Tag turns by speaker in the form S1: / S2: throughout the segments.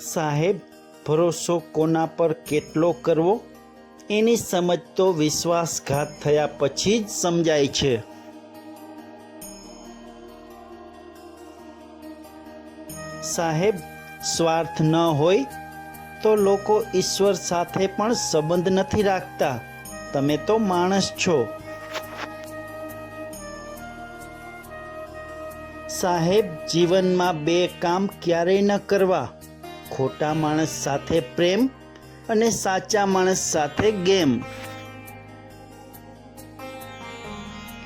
S1: સાહેબ, ભરોસો કોના પર કેટલો કરવો? એની સમજ તો વિશ્વાસઘાત થયા પછી જ સમજાય છે. સાહેબ, સ્વાર્થ ન હોય તો લોકો ઈશ્વર સાથે પણ સંબંધ નથી રાખતા. તમે તો માણસ છો. સાહેબ, જીવનમાં બે કામ ક્યારેય ન કરવા. ખોટા માણસ સાથે પ્રેમ અને સાચા માણસ સાથે ગેમ.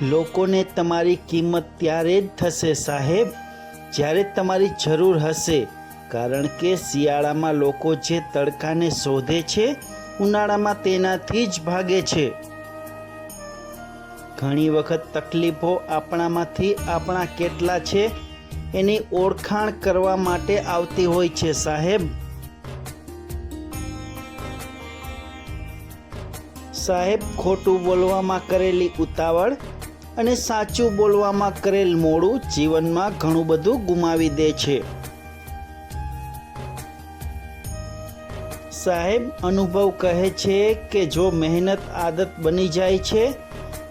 S1: લોકોને તમારી કિંમત ત્યારે જ થશે સાહેબ, જ્યારે તમારી જરૂર હશે. કારણ કે શિયાળામાં લોકો જે તડકાને શોધે છે, ઉનાળામાં તેનાથી જ ભાગે છે. ઘણી વખત તકલીફો આપણામાંથી આપણા કેટલા છે એની ઓળખાણ કરવા માટે આવતી હોય છે, સાહેબ. સાહેબ, ખોટું બોલવામાં કરેલી ઉતાવળ અને સાચું બોલવામાં કરેલ મોડું જીવનમાં ઘણું બધું ગુમાવી દે છે. સાહેબ, અનુભવ કહે છે કે જો મહેનત આદત બની જાય છે,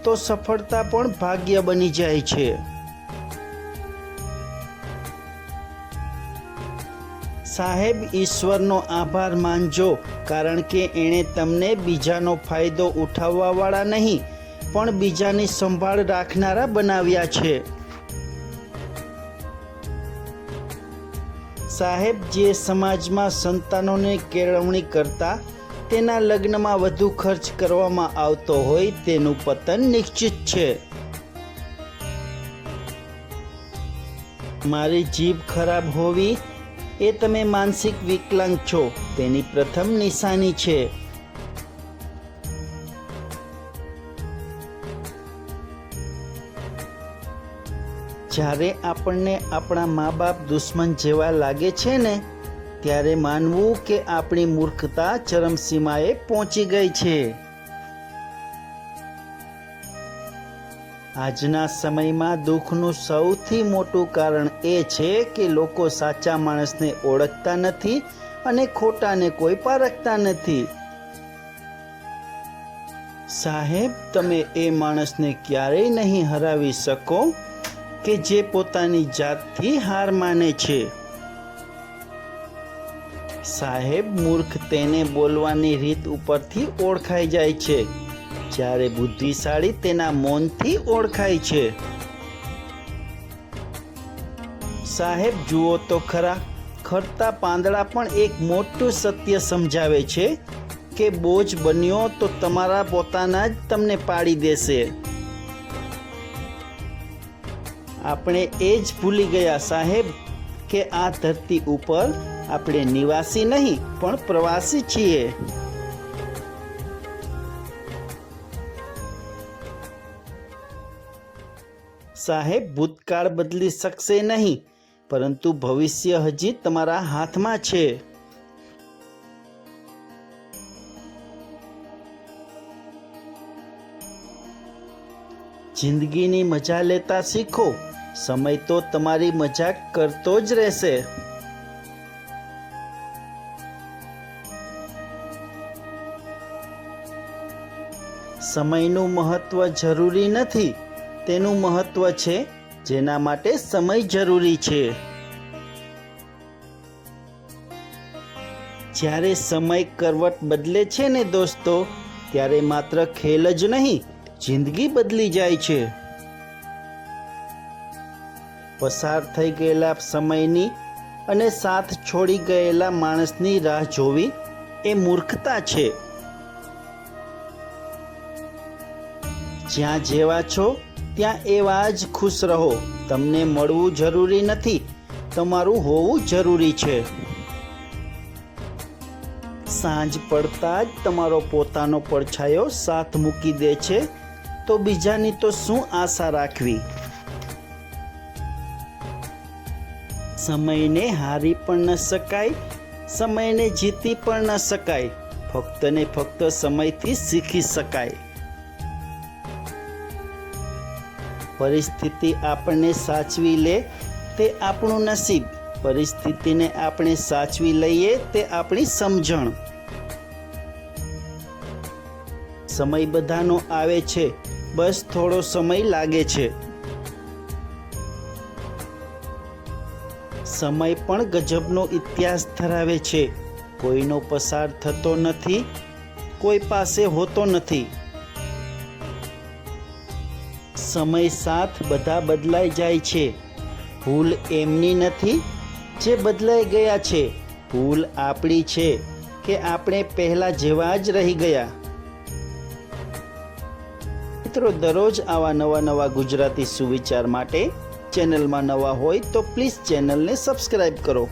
S1: તો સફળતા પણ ભાગ્ય બની જાય છે. સાહેબ, ઈશ્વરનો આભાર માનજો, કારણ કે એણે તમને બીજાનો ફાયદો ઉઠાવવાવાળા નહીં, પણ બીજાની સંભાળ રાખનારા બનાવ્યા છે. સાહેબ, જે સમાજમાં સંતાનોની કેળવણી કરતા, તેના લગ્નમાં વધુ ખર્ચ કરવામાં આવતો હોય, તેનું પતન નિશ્ચિત છે. મારી જીભ ખરાબ હોવી એ તમે માનસિક વિકલાંગ છો. તેની પ્રથમ નિશાની છે. જ્યારે આપણને આપણા મા બાપ દુશ્મન જેવા લાગે છે ને, ત્યારે માનવું કે આપણી મૂર્ખતા ચરમસીમાએ પહોંચી ગઈ છે. આજના સમયમાં દુઃખનું સૌથી મોટું કારણ એ છે કે લોકો સાચા માણસને ઓળખતા નથી અને ખોટાને કોઈ પારખતા નથી. સાહેબ, તમે એ માણસને ક્યારેય નહીં હરાવી શકો કે જે પોતાની જાતથી હાર માને છે. સાહેબ, મૂર્ખ તેને બોલવાની રીત ઉપરથી ઓળખાઈ જાય છે. જ્યારે બુદ્ધિશાળી તેના મૌનથી ઓળખાય છે. સાહેબ, જુઓ તો ખરા, ખરતા પાંદડા પણ એક મોટું સત્ય સમજાવે છે કે બોજ બન્યો તો તમારા પોતાના જ તમને પાડી દેશે. આપણે એ જ ભૂલી ગયા સાહેબ કે આ ધરતી ઉપર આપણે નિવાસી નહીં, પણ પ્રવાસી છીએ. સાહેબ, ભૂતકાળ બદલી શકશે નહીં, પરંતુ ભવિષ્ય હજી તમારા હાથમાં છે. જિંદગીની મજા લેતા શીખો, સમય તો તમારી મજાક કરતો જ રહેશે. સમયનું મહત્વ જરૂરી નથી તેનું મહત્વ છે, જેના માટે સમય જરૂરી છે. જ્યારે સમય કરવટ બદલે છે ને દોસ્તો, ત્યારે માત્ર ખેલ જ નહીં, જિંદગી બદલી જાય છે. પસાર થઈ ગયેલા સમયની અને સાથ છોડી ગયેલા માણસની રાહ જોવી એ મૂર્ખતા છે. જ્યાં જેવા છો ત્યાં એવા જ ખુશ રહો. તમને મળવું જરૂરી નથી. તમારું હોવું જરૂરી છે. સાંજ પડતા જ તમારો પોતાનો પડછાયો સાથ મૂકી દે છે. તો બીજાની તો શું આશા રાખવી? સમયને હારી પણ ન શકાય. સમયને જીતી પણ ન શકાય. ફક્ત ને ફક્ત સમયથી શીખી શકાય. પરિસ્થિતિ આપણને સાચવી લે તે આપણું નસીબ. પરિસ્થિતિને આપણે સાચવી લઈએ તે આપણી સમજણ. સમય બધાનો આવે છે. બસ થોડો સમય લાગે છે. સમય પણ ગજબનો ઇતિહાસ ધરાવે છે. કોઈનો પસાર થતો નથી. કોઈ પાસે હોતો નથી. સમય સાથ બધા બદલાઈ જાય છે. ભૂલ એમની નથી જે બદલાઈ ગયા છે. ભૂલ આપણી છે કે આપણે પહેલા જેવા જ રહી ગયા. મિત્રો, દરરોજ આવા નવા નવા ગુજરાતી સુવિચાર માટે ચેનલમાં નવા હોય તો પ્લીઝ ચેનલને સબસ્ક્રાઈબ કરો.